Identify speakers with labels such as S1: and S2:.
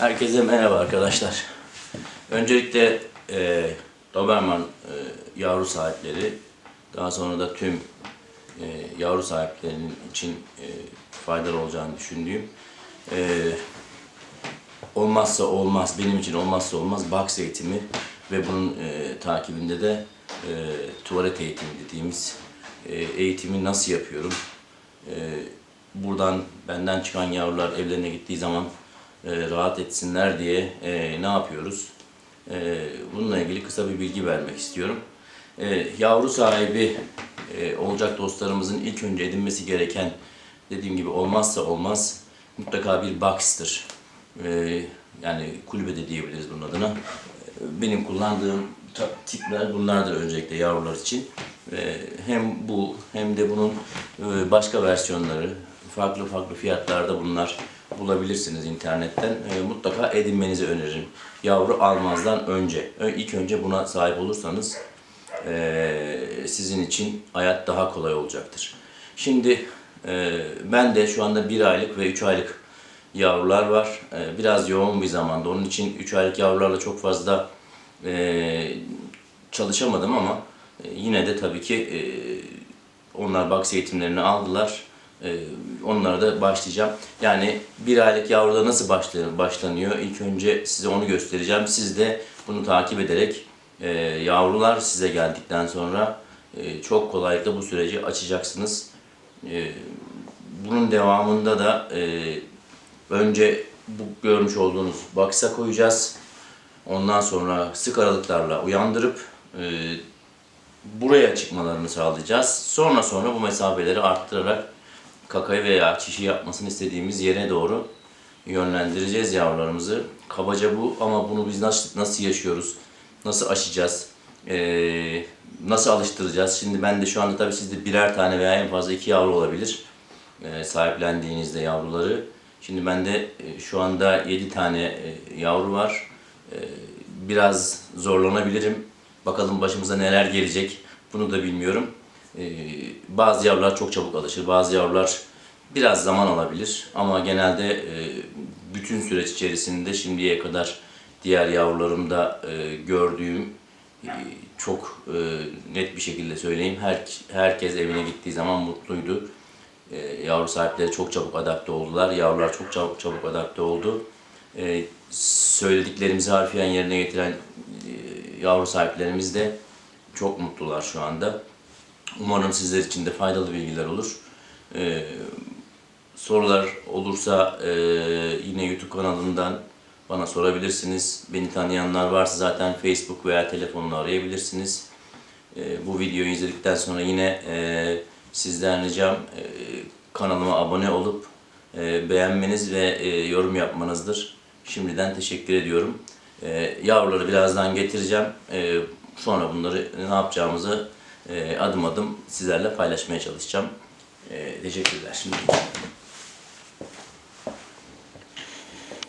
S1: Herkese merhaba arkadaşlar. Öncelikle e, Doberman e, yavru sahipleri, daha sonra da tüm e, yavru sahiplerinin için e, faydalı olacağını düşündüğüm e, olmazsa olmaz, benim için olmazsa olmaz box eğitimi ve bunun e, takibinde de e, tuvalet eğitimi dediğimiz e, eğitimi nasıl yapıyorum? E, buradan benden çıkan yavrular evlerine gittiği zaman e, rahat etsinler diye e, ne yapıyoruz? E, bununla ilgili kısa bir bilgi vermek istiyorum. E, yavru sahibi olacak dostlarımızın ilk önce edinmesi gereken dediğim gibi olmazsa olmaz mutlaka bir box'tır. Yani kulübe de diyebiliriz bunun adına. Benim kullandığım tipler bunlardır öncelikle yavrular için. Hem bu hem de bunun başka versiyonları farklı farklı fiyatlarda bunlar bulabilirsiniz internetten. E, mutlaka edinmenizi öneririm. Yavru almazdan önce. Ö- ilk önce buna sahip olursanız e, sizin için hayat daha kolay olacaktır. Şimdi e, ben de şu anda bir aylık ve üç aylık yavrular var. E, biraz yoğun bir zamanda. Onun için üç aylık yavrularla çok fazla e, çalışamadım ama yine de tabii ki e, onlar box eğitimlerini aldılar. E, onlara da başlayacağım. Yani bir aylık yavruda nasıl başlanıyor? İlk önce size onu göstereceğim. Siz de bunu takip ederek e, yavrular size geldikten sonra e, çok kolaylıkla bu süreci açacaksınız. E, bunun devamında da önce bu görmüş olduğunuz box'a koyacağız. Ondan sonra sık aralıklarla uyandırıp e, buraya çıkmalarını sağlayacağız. Sonra sonra bu mesafeleri arttırarak kakayı veya çişi yapmasını istediğimiz yere doğru yönlendireceğiz yavrularımızı. Kabaca bu ama bunu biz nasıl, nasıl yaşıyoruz, nasıl aşacağız, e, nasıl alıştıracağız. Şimdi ben de şu anda tabii sizde birer tane veya en fazla iki yavru olabilir e, sahiplendiğinizde yavruları. Şimdi bende şu anda 7 tane yavru var. Biraz zorlanabilirim. Bakalım başımıza neler gelecek. Bunu da bilmiyorum. E, bazı yavrular çok çabuk alışır. Bazı yavrular biraz zaman alabilir. Ama genelde e, bütün süreç içerisinde şimdiye kadar diğer yavrularımda e, gördüğüm e, çok net bir şekilde söyleyeyim. Her, herkes evine gittiği zaman mutluydu. Yavru sahipleri çok çabuk adapte oldular. Yavrular çok çabuk çabuk adapte oldu. Söylediklerimizi harfiyen yerine getiren yavru sahiplerimiz de çok mutlular şu anda. Umarım sizler için de faydalı bilgiler olur. E, sorular olursa e, yine YouTube kanalından bana sorabilirsiniz. Beni tanıyanlar varsa zaten Facebook veya telefonla arayabilirsiniz. E, bu videoyu izledikten sonra yine e, sizden ricam e, kanalıma abone olup e, beğenmeniz ve e, yorum yapmanızdır. Şimdiden teşekkür ediyorum. E, yavruları birazdan getireceğim. E, sonra bunları ne yapacağımızı adım adım sizlerle paylaşmaya çalışacağım. E, teşekkürler.